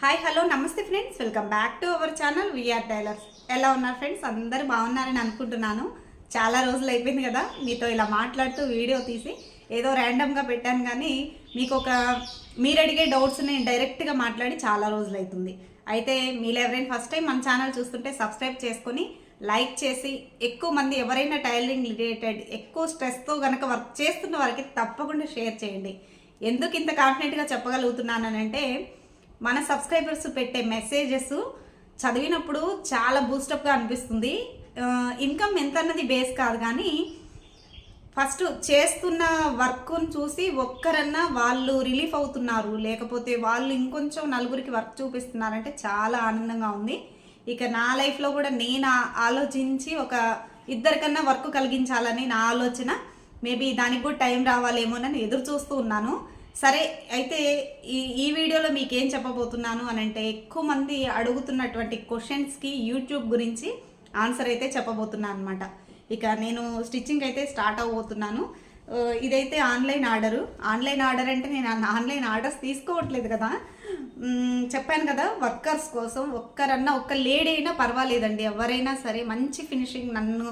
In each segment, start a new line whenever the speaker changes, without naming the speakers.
Hi hello నమస్తే friends welcome back to our channel VR tailors ఎలా ఉన్నారు friends అందరూ బాగున్నారని అనుకుంటున్నాను. చాలా రోజులు అయిపోయింది కదా మీతో ఇలా మాట్లాడుతూ వీడియో తీసి ఏదో ర్యాండమ్గా పెట్టాను కానీ మీకు ఒక మీరు అడిగే డౌట్స్ని డైరెక్ట్గా మాట్లాడి చాలా రోజులు అవుతుంది. అయితే మీరు ఎవరైనా ఫస్ట్ టైం మన ఛానల్ చూస్తుంటే సబ్స్క్రైబ్ చేసుకొని లైక్ చేసి ఎక్కువ మంది ఎవరైనా టైలరింగ్ రిలేటెడ్ ఎక్కువ స్ట్రెస్తో కనుక వర్క్ చేస్తున్న వారికి తప్పకుండా షేర్ చేయండి. ఎందుకు ఇంత కాన్ఫిడెంట్గా చెప్పగలుగుతున్నానంటే మన సబ్స్క్రైబర్స్ పెట్టే మెసేజెస్ చదివినప్పుడు చాలా బూస్టప్గా అనిపిస్తుంది. ఇన్కమ్ ఎంత అన్నది బేస్ కాదు కానీ ఫస్ట్ చేస్తున్న వర్క్ను చూసి ఒక్కరన్నా వాళ్ళు రిలీఫ్ అవుతున్నారు. లేకపోతే వాళ్ళు ఇంకొంచెం నలుగురికి వర్క్ చూపిస్తున్నారంటే చాలా ఆనందంగా ఉంది. ఇక నా లైఫ్లో కూడా నేను ఆలోచించి ఒక ఇద్దరికన్నా వర్క్ కలిగించాలని నా ఆలోచన. మేబీ దానికి కూడా టైం రావాలేమోనని ఎదురు చూస్తూ ఉన్నాను. సరే అయితే ఈ ఈ వీడియోలో మీకు ఏం చెప్పబోతున్నాను అని అంటే ఎక్కువ మంది అడుగుతున్నటువంటి క్వశ్చన్స్కి యూట్యూబ్ గురించి ఆన్సర్ అయితే చెప్పబోతున్నాను అనమాట ఇక నేను స్టిచ్చింగ్ అయితే స్టార్ట్ అవ్వబోతున్నాను. ఇదైతే ఆన్లైన్ ఆర్డరు. ఆన్లైన్ ఆర్డర్ అంటే నేను ఆన్లైన్ ఆర్డర్స్ తీసుకోవట్లేదు కదా. చెప్పాను కదా వర్కర్స్ కోసం ఒక్కరన్నా ఒక్క లేడీ అయినా పర్వాలేదండి. ఎవరైనా సరే మంచి ఫినిషింగ్ నన్ను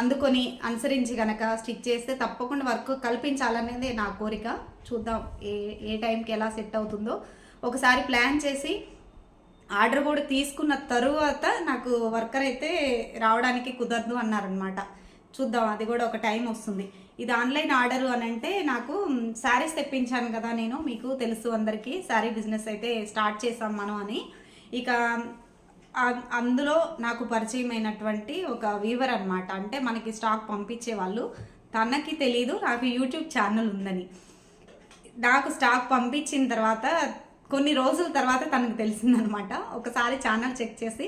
అందుకొని అనుసరించి కనుక స్టిచ్ చేస్తే తప్పకుండా వర్క్ కల్పించాలనేది నా కోరిక. చూద్దాం ఏ ఏ టైంకి ఎలా సెట్ అవుతుందో. ఒకసారి ప్లాన్ చేసి ఆర్డర్ కూడా తీసుకున్న తరువాత నాకు వర్కర్ అయితే రావడానికి కుదరదు అన్నారనమాట చూద్దాం అది కూడా ఒక టైం వస్తుంది. ఇది ఆన్లైన్ ఆర్డర్ అని అంటే నాకు శారీస్ తెప్పించాను కదా నేను మీకు తెలుసు అందరికీ శారీ బిజినెస్ అయితే స్టార్ట్ చేసాం మనం అని. ఇక అందులో నాకు పరిచయమైనటువంటి ఒక వీవర్ అనమాట అంటే మనకి స్టాక్ పంపించే వాళ్ళు తనకి తెలీదు నాకు యూట్యూబ్ ఛానల్ ఉందని. నాకు స్టాక్ పంపించిన తర్వాత కొన్ని రోజుల తర్వాత తనకు తెలిసిందనమాట. ఒకసారి ఛానల్ చెక్ చేసి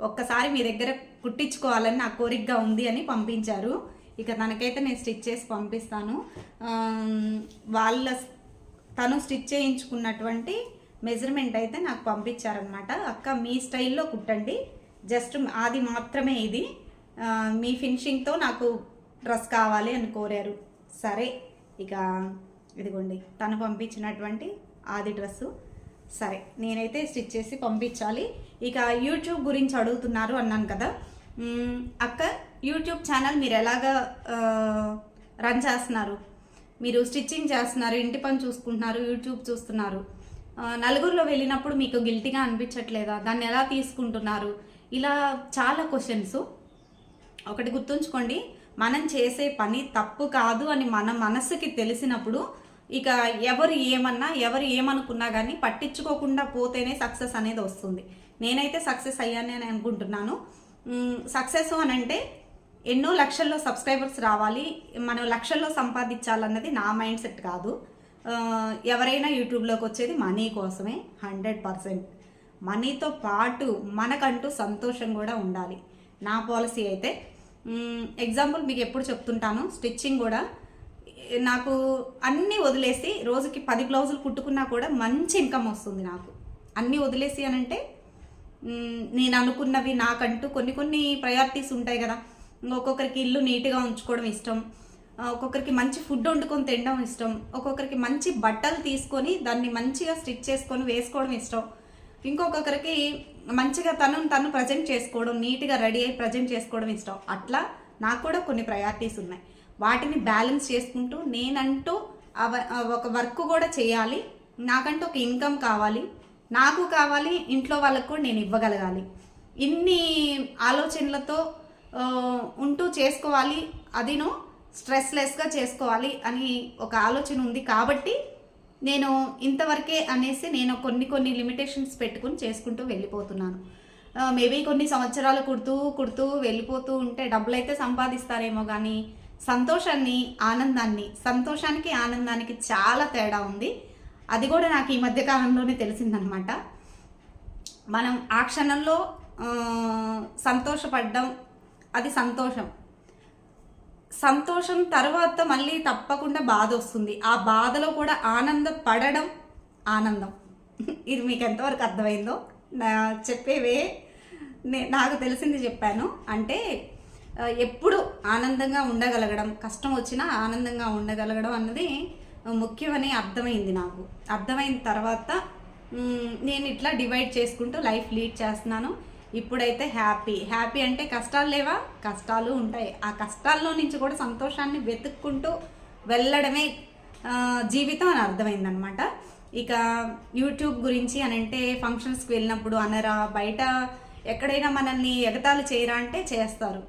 ఒక్కసారి మీ దగ్గర కుట్టించుకోవాలని నా కోరికగా ఉంది అని పంపించారు. ఇక తనకైతే నేను స్టిచ్ చేసి పంపిస్తాను. వాళ్ళ తను స్టిచ్ చేయించుకున్నటువంటి మెజర్మెంట్ అయితే నాకు పంపించారనమాట. అక్క మీ స్టైల్లో కుట్టండి. జస్ట్ అది మాత్రమే ఇది. మీ ఫినిషింగ్తో నాకు డ్రెస్ కావాలి అని కోరారు. సరే ఇక ఇదిగోండి తను పంపించినటువంటి ఆది డ్రెస్సు. సరే నేనైతే స్టిచ్ చేసి పంపించాలి. ఇక యూట్యూబ్ గురించి అడుగుతున్నారు అన్నాను కదా. అక్క యూట్యూబ్ ఛానల్ మీరు ఎలాగా రన్ చేస్తున్నారు? మీరు స్టిచ్చింగ్ చేస్తున్నారు ఇంటి పని చూసుకుంటున్నారు యూట్యూబ్ చూస్తున్నారు. నలుగురిలో వెళ్ళినప్పుడు మీకు గిల్టీగా అనిపించట్లేదా? దాన్ని ఎలా తీసుకుంటున్నారు? ఇలా చాలా క్వశ్చన్స్ ఒకటి గుర్తుంచుకోండి మనం చేసే పని తప్పు కాదు అని మన మనసుకి తెలిసినప్పుడు ఇక ఎవరు ఏమన్నా ఎవరు ఏమనుకున్నా కానీ పట్టించుకోకుండా పోతేనే సక్సెస్ అనేది వస్తుంది. నేనైతే సక్సెస్ అయ్యాను అని అనుకుంటున్నాను. సక్సెస్ అని అంటే ఎన్నో లక్షల్లో సబ్స్క్రైబర్స్ రావాలి మనం లక్షల్లో సంపాదించాలన్నది నా మైండ్ సెట్ కాదు. ఎవరైనా యూట్యూబ్లోకి వచ్చేది మనీ కోసమే హండ్రెడ్ పర్సెంట్ మనీతో పాటు మనకంటూ సంతోషం కూడా ఉండాలి. నా పాలసీ అయితే ఎగ్జాంపుల్ మీకు ఎప్పుడు చెప్తుంటాను స్టిచ్చింగ్ కూడా. నాకు అన్నీ వదిలేసి రోజుకి పది బ్లౌజులు కుట్టుకున్నా కూడా మంచి ఇన్కమ్ వస్తుంది నాకు. అన్నీ వదిలేసి అని అంటే నేను అనుకున్నవి నాకంటూ కొన్ని కొన్ని ప్రయారిటీస్ ఉంటాయి కదా. ఒక్కొక్కరికి ఇల్లు నీట్గా ఉంచుకోవడం ఇష్టం. ఒక్కొక్కరికి మంచి ఫుడ్ వండుకొని తినడం ఇష్టం. ఒక్కొక్కరికి మంచి బట్టలు తీసుకొని దాన్ని మంచిగా స్టిచ్ చేసుకొని వేసుకోవడం ఇష్టం. ఇంకొకరికి మంచిగా తను తను ప్రజెంట్ చేసుకోవడం నీట్గా రెడీ అయి ప్రజెంట్ చేసుకోవడం ఇష్టం. అట్లా నాకు కూడా కొన్ని ప్రయారిటీస్ ఉన్నాయి. వాటిని బ్యాలెన్స్ చేసుకుంటూ నేనంటూ అవ- ఒక వర్క్ కూడా చేయాలి. నాకంటూ ఒక ఇన్కమ్ కావాలి. నాకు కావాలి ఇంట్లో వాళ్ళకు కూడా నేను ఇవ్వగలగాలి. ఇన్ని ఆలోచనలతో ఉంటూ చేసుకోవాలి. అదిను స్ట్రెస్లెస్గా చేసుకోవాలి అని ఒక ఆలోచన ఉంది కాబట్టి నేను ఇంతవరకే అనేసి నేను కొన్ని కొన్ని లిమిటేషన్స్ పెట్టుకుని చేసుకుంటూ వెళ్ళిపోతున్నాను. మేబీ కొన్ని సంవత్సరాలు కుడుతూ కుడుతూ వెళ్ళిపోతూ ఉంటే డబ్బులు అయితే సంపాదిస్తారేమో కానీ సంతోషాన్ని ఆనందాన్ని సంతోషానికి ఆనందానికి చాలా తేడా ఉంది. అది కూడా నాకు ఈ మధ్య కాలంలోనే తెలిసిందనమాట. మనం ఆ క్షణంలో సంతోషపడ్డం అది సంతోషం. సంతోషం తర్వాత మళ్ళీ తప్పకుండా బాధ వస్తుంది. ఆ బాధలో కూడా ఆనందపడడం ఆనందం. ఇది మీకు ఎంతవరకు అర్థమైందో నా చెప్పేవే నే- నాకు తెలిసింది చెప్పాను. అంటే ఎప్పుడు ఆనందంగా ఉండగలగడం కష్టం వచ్చినా ఆనందంగా ఉండగలగడం అన్నది ముఖ్యమని అర్థమైంది నాకు. అర్థమైన తర్వాత నేను ఇట్లా డివైడ్ చేసుకుంటూ లైఫ్ లీడ్ చేస్తున్నాను. ఇప్పుడైతే హ్యాపీ. హ్యాపీ అంటే కష్టాలు లేవా? కష్టాలు ఉంటాయి. ఆ కష్టాల్లో నుంచి కూడా సంతోషాన్ని వెతుక్కుంటూ వెళ్ళడమే జీవితం అని అర్థమైందనమాట ఇక యూట్యూబ్ గురించి అని అంటే ఫంక్షన్స్కి వెళ్ళినప్పుడు అనరా బయట ఎక్కడైనా మనల్ని ఎగతాళి చేయరా అంటే చేస్తారు.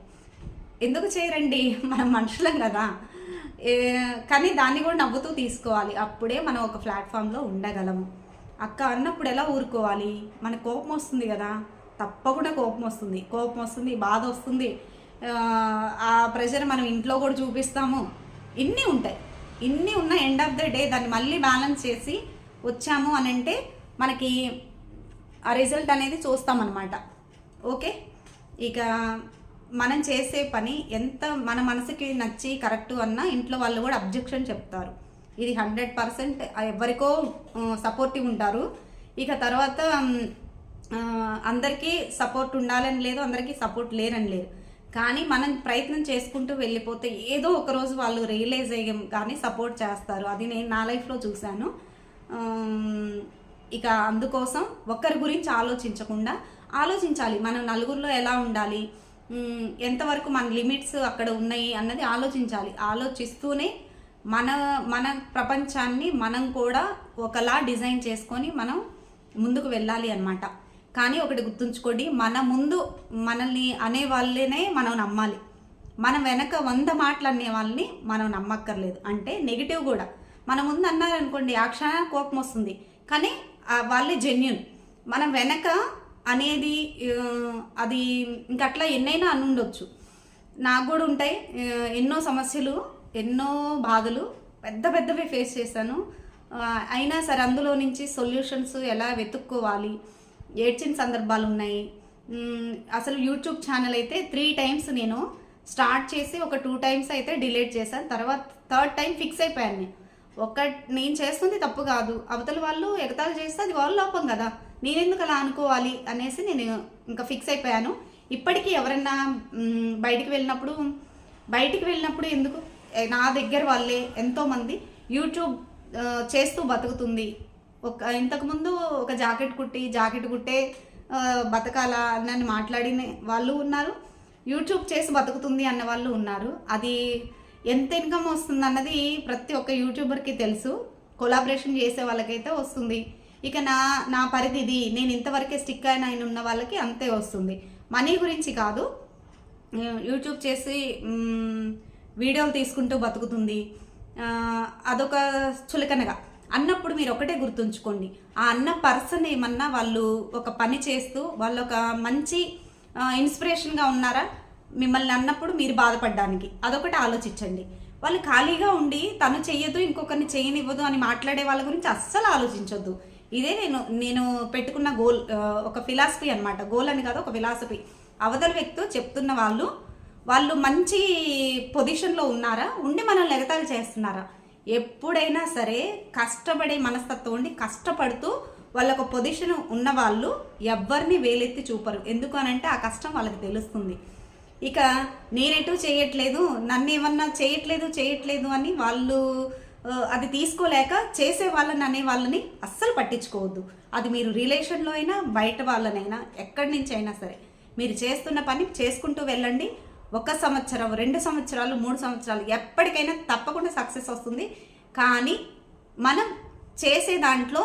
ఎందుకు చేయరండి? మనం మనుషులం కదా. కానీ దాన్ని కూడా నవ్వుతూ తీసుకోవాలి. అప్పుడే మనం ఒక ప్లాట్ఫామ్లో ఉండగలము. అక్క అన్నప్పుడు ఎలా ఊరుకోవాలి? మన కోపం వస్తుంది కదా. తప్పకుండా కోపం వస్తుంది. కోపం వస్తుంది బాధ వస్తుంది. ఆ, ఆ ప్రెషర్ మనం ఇంట్లో కూడా చూపిస్తాము. ఇన్ని ఉంటాయి. ఇన్ని ఉన్న ఎండ్ ఆఫ్ ద డే దాన్ని మళ్ళీ బ్యాలెన్స్ చేసి వచ్చాము అని అంటే మనకి ఆ రిజల్ట్ అనేది చూస్తామన్నమాట. ఓకే? ఇక మనం చేసే పని ఎంత మన మనసుకి నచ్చి కరెక్ట్ అన్నా ఇంట్లో వాళ్ళు కూడా అబ్జెక్షన్ చెప్తారు. ఇది హండ్రెడ్ పర్సెంట్ ఎవరికో సపోర్టివ్ ఉంటారు. ఇక తర్వాత అందరికీ సపోర్ట్ ఉండాలని లేదు అందరికీ సపోర్ట్ లేరని లేదు. కానీ మనం ప్రయత్నం చేసుకుంటూ వెళ్ళిపోతే ఏదో ఒక రోజు వాళ్ళు రియలైజ్ అయ్యాం కానీ సపోర్ట్ చేస్తారు. అది నేను నా లైఫ్లో చూశాను. ఇక అందుకోసం ఒక్కరి గురించి ఆలోచించకుండా ఆలోచించాలి మనం నలుగురిలో ఎలా ఉండాలి ఎంతవరకు మన లిమిట్స్ అక్కడ ఉన్నాయి అన్నది ఆలోచించాలి. ఆలోచిస్తూనే మన మన ప్రపంచాన్ని మనం కూడా ఒకలా డిజైన్ చేసుకొని మనం ముందుకు వెళ్ళాలి అన్నమాట. కానీ ఒకటి గుర్తుంచుకోండి మన ముందు మనల్ని అనే వాళ్ళనే మనం నమ్మాలి. మన వెనక వంద మాటలు అనే వాళ్ళని మనం నమ్మక్కర్లేదు. అంటే నెగిటివ్ కూడా. మన ముందు అన్నారనుకోండి ఆ క్షణ కోపం వస్తుంది. కానీ వాళ్ళే జెన్యున్ మనం వెనక అనేది అది ఇంకట్లా ఎన్నైనా అని ఉండొచ్చు నాకు కూడా ఉంటాయి. ఎన్నో సమస్యలు ఎన్నో బాధలు పెద్ద పెద్దవి ఫేస్ చేశాను అయినా సరే అందులో నుంచి సొల్యూషన్స్ ఎలా వెతుక్కోవాలి? ఏడ్చిన సందర్భాలు ఉన్నాయి. అసలు యూట్యూబ్ ఛానల్ అయితే త్రీ టైమ్స్ నేను స్టార్ట్ చేసి ఒక టూ టైమ్స్ అయితే డిలీట్ చేశాను. తర్వాత థర్డ్ టైం ఫిక్స్ అయిపోయాను నేను. ఒక నేను చేస్తుంది తప్పు కాదు. అవతల వాళ్ళు ఎగతాళి చేస్తే అది వాళ్ళ లోపం కదా. నేనెందుకు అలా అనుకోవాలి అనేసి నేను ఇంకా ఫిక్స్ అయిపోయాను. ఇప్పటికీ ఎవరన్నా బయటికి వెళ్ళినప్పుడు బయటికి వెళ్ళినప్పుడు ఎందుకు? నా దగ్గర వాళ్ళే ఎంతోమంది యూట్యూబ్ చేస్తూ బతుకుతుంది. ఒక ఇంతకుముందు ఒక జాకెట్ కుట్టి జాకెట్ కుట్టే బతకాలా అని మాట్లాడిన వాళ్ళు ఉన్నారు. యూట్యూబ్ చేసి బతుకుతుంది అన్న వాళ్ళు ఉన్నారు. అది ఎంత ఇన్కమ్ వస్తుంది అన్నది ప్రతి ఒక్క యూట్యూబర్కి తెలుసు. కొలాబరేషన్ చేసే వాళ్ళకైతే వస్తుంది. ఇక నా నా పరిధిది నేను ఇంతవరకే స్టిక్ అయిన ఆయన ఉన్న వాళ్ళకి అంతే వస్తుంది. మనీ గురించి కాదు. యూట్యూబ్ చేసి వీడియోలు తీసుకుంటూ బతుకుతుంది. అదొక చులకనగా. అన్నప్పుడు మీరు ఒకటే గుర్తుంచుకోండి. ఆ అన్న పర్సన్ ఏమన్నా వాళ్ళు ఒక పని చేస్తూ వాళ్ళు ఒక మంచి ఇన్స్పిరేషన్గా ఉన్నారా? మిమ్మల్ని అన్నప్పుడు మీరు బాధపడడానికి. అదొకటి ఆలోచించండి. వాళ్ళు ఖాళీగా ఉండి తను చెయ్యదు ఇంకొకరిని చేయనివ్వదు అని మాట్లాడే వాళ్ళ గురించి అస్సలు ఆలోచించొద్దు. ఇదే నేను నేను పెట్టుకున్న గోల్ ఒక ఫిలాసఫీ అన్నమాట. గోల్ అని కాదు ఒక ఫిలాసఫీ. అవతల వ్యక్తితో చెప్తున్న వాళ్ళు వాళ్ళు మంచి పొజిషన్లో ఉన్నారా? ఉండి మనల్ని ఎగతాలు చేస్తున్నారా? ఎప్పుడైనా సరే కష్టపడే మనస్తత్వం ఉండి కష్టపడుతూ వాళ్ళ ఒక పొజిషన్ ఉన్న వాళ్ళు ఎవరిని వేలెత్తి చూపరు. ఎందుకు అనంటే ఆ కష్టం వాళ్ళకి తెలుస్తుంది. ఇక నేనెటూ చేయట్లేదు నన్ను ఏమన్నా చేయట్లేదు చేయట్లేదు అని వాళ్ళు అది తీసుకోలేక చేసే వాళ్ళని అనే వాళ్ళని అస్సలు పట్టించుకోవద్దు. అది మీరు రిలేషన్లో అయినా బయట వాళ్ళనైనా ఎక్కడి నుంచి అయినా సరే. మీరు చేస్తున్న పని చేసుకుంటూ వెళ్ళండి. ఒక సంవత్సరం రెండు సంవత్సరాలు మూడు సంవత్సరాలు ఎప్పటికైనా తప్పకుండా సక్సెస్ వస్తుంది. కానీ మనం చేసే దాంట్లో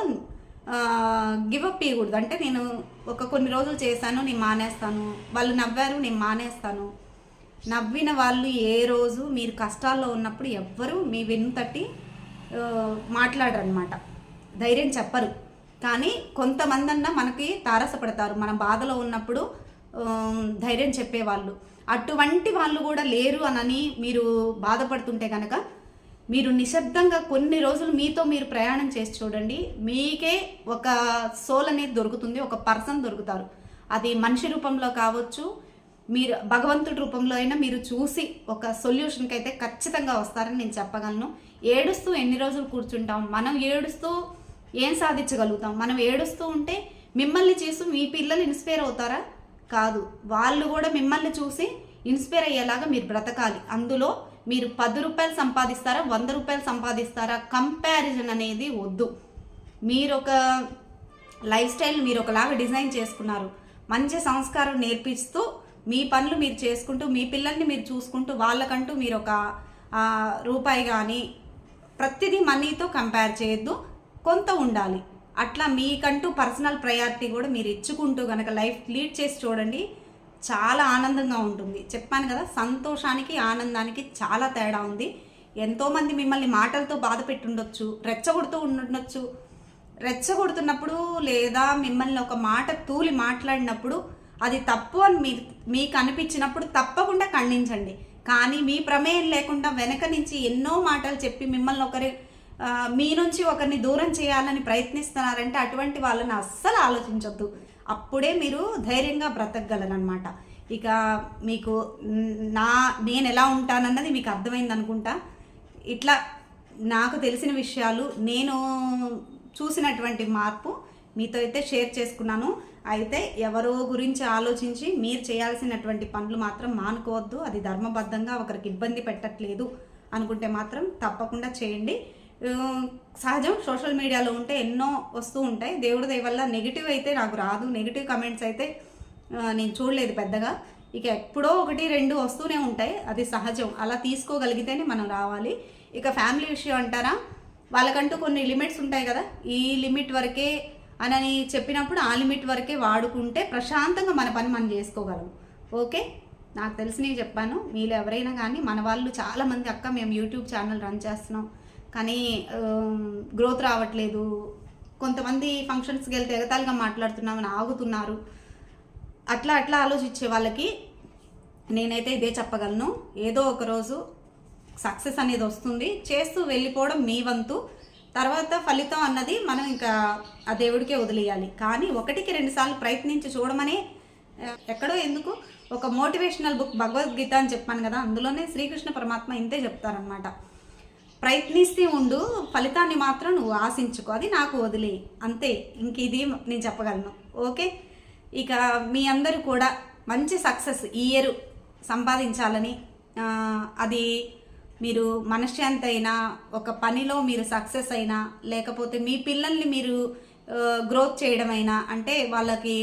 గివప్ ఇవ్వకూడదు అంటే నేను ఒక కొన్ని రోజులు చేశాను నేను మానేస్తాను. వాళ్ళు నవ్వారు నేను మానేస్తాను. నవ్విన వాళ్ళు ఏ రోజు మీరు కష్టాల్లో ఉన్నప్పుడు ఎవ్వరూ మీ వెన్ను తట్టి మాట్లాడరనమాట ధైర్యం చెప్పరు. కానీ కొంతమంది మనకి తారసపడతారు. మన బాధలో ఉన్నప్పుడు ధైర్యం చెప్పేవాళ్ళు. అటువంటి వాళ్ళు కూడా లేరు అనని మీరు బాధపడుతుంటే కనుక మీరు నిశ్శబ్దంగా కొన్ని రోజులు మీతో మీరు ప్రయాణం చేసి చూడండి. మీకే ఒక సోల్ అనేది దొరుకుతుంది ఒక పర్సన్ దొరుకుతారు. అది మనిషి రూపంలో కావచ్చు మీరు భగవంతుడి రూపంలో అయినా మీరు చూసి ఒక సొల్యూషన్కి అయితే ఖచ్చితంగా వస్తారని నేను చెప్పగలను. ఏడుస్తూ ఎన్ని రోజులు కూర్చుంటాం? మనం ఏడుస్తూ ఏం సాధించగలుగుతాం? మనం ఏడుస్తూ ఉంటే మిమ్మల్ని చూసి మీ పిల్లలు ఇన్స్పైర్ అవుతారా? కాదు. వాళ్ళు కూడా మిమ్మల్ని చూసి ఇన్స్పైర్ అయ్యేలాగా మీరు బ్రతకాలి. అందులో మీరు పది రూపాయలు సంపాదిస్తారా? వంద రూపాయలు సంపాదిస్తారా? కంపారిజన్ అనేది వద్దు. మీరు ఒక లైఫ్ స్టైల్ మీరు ఒకలాగా డిజైన్ చేసుకున్నారు. మంచి సంస్కారం నేర్పిస్తూ మీ పనులు మీరు చేసుకుంటూ మీ పిల్లల్ని మీరు చూసుకుంటూ వాళ్ళకంటూ మీరు ఒక రూపాయి కానీ ప్రతిదీ మనీతో కంపేర్ చేయొద్దు. కొంత ఉండాలి. అట్లా మీకంటూ పర్సనల్ ప్రయారిటీ కూడా మీరు ఇచ్చుకుంటూ కనుక లైఫ్ లీడ్ చేసి చూడండి చాలా ఆనందంగా ఉంటుంది. చెప్పాను కదా సంతోషానికి ఆనందానికి చాలా తేడా ఉంది. ఎంతోమంది మిమ్మల్ని మాటలతో బాధ పెట్టుండొచ్చు రెచ్చగొడుతూ ఉండొచ్చు. రెచ్చగొడుతున్నప్పుడు లేదా మిమ్మల్ని ఒక మాట తూలి మాట్లాడినప్పుడు అది తప్పు అని మీ మీకు అనిపించినప్పుడు తప్పకుండా ఖండించండి. కానీ మీ ప్రమేయం లేకుండా వెనక నుంచి ఎన్నో మాటలు చెప్పి మిమ్మల్ని ఒకరి మీ నుంచి ఒకరిని దూరం చేయాలని ప్రయత్నిస్తున్నారంటే అటువంటి వాళ్ళని అస్సలు ఆలోచించొద్దు. అప్పుడే మీరు ధైర్యంగా బ్రతకగలరనమాట ఇక మీకు నా నేను ఎలా ఉంటానన్నది మీకు అర్థమైంది అనుకుంటా. ఇట్లా నాకు తెలిసిన విషయాలు నేను చూసినటువంటి మార్పు మీతో అయితే షేర్ చేసుకున్నాను. అయితే ఎవరో గురించి ఆలోచించి మీరు చేయాల్సినటువంటి పనులు మాత్రం మానుకోవద్దు. అది ధర్మబద్ధంగా ఒకరికి ఇబ్బంది పెట్టట్లేదు అనుకుంటే మాత్రం తప్పకుండా చేయండి. సహజం సోషల్ మీడియాలో ఉంటే ఎన్నో వస్తూ ఉంటాయి. దేవుడి దయ వల్ల నెగిటివ్ అయితే నాకు రాదు. నెగిటివ్ కమెంట్స్ అయితే నేను చూడలేదు పెద్దగా. ఇక ఎప్పుడో ఒకటి రెండు వస్తూనే ఉంటాయి. అది సహజం. అలా తీసుకోగలిగితేనే మనం రావాలి. ఇక ఫ్యామిలీ విషయం అంటారా? వాళ్ళకంటూ కొన్ని లిమిట్స్ ఉంటాయి కదా. ఈ లిమిట్ వరకే అని చెప్పినప్పుడు ఆ లిమిట్ వరకే వాడుకుంటే ప్రశాంతంగా మన పని మనం చేసుకోగలం. ఓకే? నాకు తెలిసినవి చెప్పాను. మీరు ఎవరైనా కానీ మన వాళ్ళు చాలామంది అక్క మేము యూట్యూబ్ ఛానల్ రన్ చేస్తున్నాం. కానీ గ్రోత్ రావట్లేదు. కొంతమంది ఫంక్షన్స్కి వెళ్తే ఎగతాళిగా మాట్లాడుతున్నామని ఆగుతున్నారు. అట్లా అట్లా ఆలోచించే వాళ్ళకి నేనైతే ఇదే చెప్పగలను. ఏదో ఒకరోజు సక్సెస్ అనేది వస్తుంది. చేస్తూ వెళ్ళిపోవడం మీ వంతు. తర్వాత ఫలితం అన్నది మనం ఇంకా ఆ దేవుడికే వదిలేయాలి. కానీ ఒకటికి రెండుసార్లు ప్రయత్నించి చూడమని ఎక్కడో ఎందుకు ఒక మోటివేషనల్ బుక్ భగవద్గీత అని చెప్పాను కదా అందులోనే శ్రీకృష్ణ పరమాత్మ ఇంతే చెప్తారనమాట ప్రయత్నిస్తూ ఉండు ఫలితాన్ని మాత్రం నువ్వు ఆశించుకో అది నాకు వదిలే అంతే ఇంక ఇది నేను చెప్పగలను. ఓకే? ఇక మీ అందరూ కూడా మంచి సక్సెస్ ఈ ఇయర్ సంపాదించాలని అది మీరు మనశ్శాంతి అయినా ఒక పనిలో మీరు సక్సెస్ అయినా లేకపోతే మీ పిల్లల్ని మీరు గ్రోత్ చేయడం అయినా అంటే వాళ్ళకి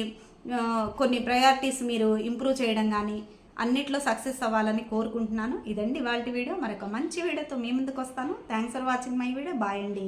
కొన్ని ప్రయారిటీస్ మీరు ఇంప్రూవ్ చేయడం కానీ అన్నిట్లో సక్సెస్ అవ్వాలని కోరుకుంటున్నాను. ఇదండి వాళ్ళ వీడియో. మరొక మంచి వీడియోతో మీ ముందుకు వస్తాను thanks for watching my video bye అండి.